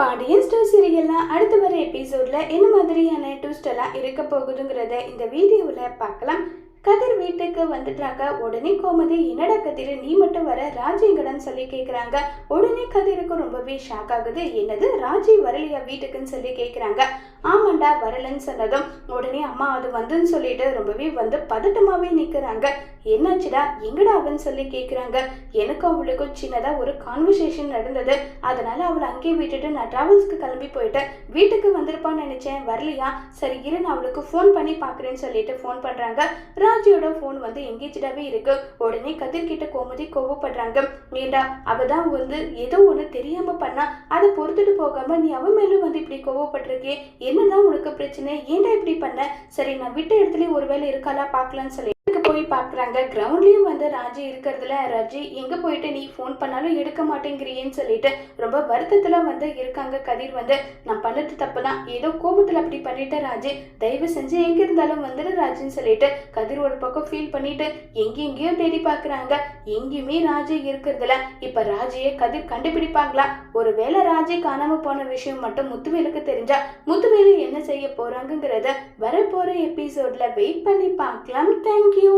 Pandian store சீரியல்ல அடுத்து வர எபிசோட்ல என்ன மாதிரியான ட்விஸ்டெல்லாம் இருக்க போகுதுங்கிறத இந்த வீடியோவில் பார்க்கலாம். கதிர் வீட்டுக்கு வந்துட்டாங்க. உடனே கோமதி என்னடா கதிர் நீ மட்டும் வர? ராஜி எங்கடான்னு சொல்லி கேட்குறாங்க உடனே கதிருக்கு ரொம்பவே ஷாக் ஆகுது. என்னது? ராஜி வரலையா வீட்டுக்குன்னு சொல்லி கேட்குறாங்க ஆமாண்டா வரலன்னு சொன்னதும் உடனே அம்மா அது வந்துன்னு சொல்லிட்டு ரொம்பவே வந்து பதட்டமாவே நிற்கிறாங்க என்னாச்சுடா? எங்கடா அவன்னு சொல்லி கேட்குறாங்க எனக்கும் அவளுக்கும் சின்னதாக ஒரு கான்வர்சேஷன் நடந்தது. அதனால அவளை அங்கேயே விட்டுட்டு நான் ட்ராவல்ஸ்க்கு கிளம்பி போயிட்டேன் வீட்டுக்கு வந்திருப்பான்னு நினச்சேன். வரலையா? சரி இரு நான் அவளுக்கு ஃபோன் பண்ணி பார்க்குறேன்னு சொல்லிட்டு ஃபோன் பண்ணுறாங்க ராஜியோட ஃபோன் வந்து எங்கேஜாவே இருக்கு. உடனே கதிர்கிட்ட கோமதி கோவப்படுறாங்க. ஏண்டா அவ தான் வந்து ஏதோ ஒன்று தெரியாம பண்ணா அதை பொறுத்துட்டு போகாம நீ அவ மேலும் வந்து இப்படி கோவப்பட்டிருக்கே என்னதான் உனக்கு பிரச்சனை? ஏன்டா இப்படி பண்ண? சரி நான் விட்ட இடத்துல ஒருவேளை இருக்காளா? பார்க்கலான்னு சொல்லி போய் பார்க்குறாங்க கிரவுண்ட்லேயும் வந்து ராஜி இருக்கிறதுல ராஜி எங்கே போயிட்டு நீ ஃபோன் பண்ணாலும் எடுக்க மாட்டேங்கிறியேன்னு சொல்லிட்டு ரொம்ப வருத்தத்தில் வந்து இருக்காங்க கதிர் வந்து. நான் பண்ணது தப்பு தான் ஏதோ கோபத்தில் அப்படி பண்ணிட்டேன் ராஜி. தயவு செஞ்சு எங்கே இருந்தாலும் வந்துடு ராஜின்னு சொல்லிட்டு கதிர் ஒரு பக்கம் ஃபீல் பண்ணிட்டு எங்கெங்கேயோ தேடி பார்க்குறாங்க எங்கேயுமே ராஜி இருக்கிறதுல இப்போ ராஜியை கதிர் கண்டுபிடிப்பாங்களா? ஒருவேளை ராஜி காணாமல் போன விஷயம் மட்டும் முத்துவேலுக்கு தெரிஞ்சா முத்துவேலு என்ன செய்ய போகிறாங்கிறத வரப்போகிற எபிசோடில் வெயிட் பண்ணி பார்க்கலாம் தேங்க்யூ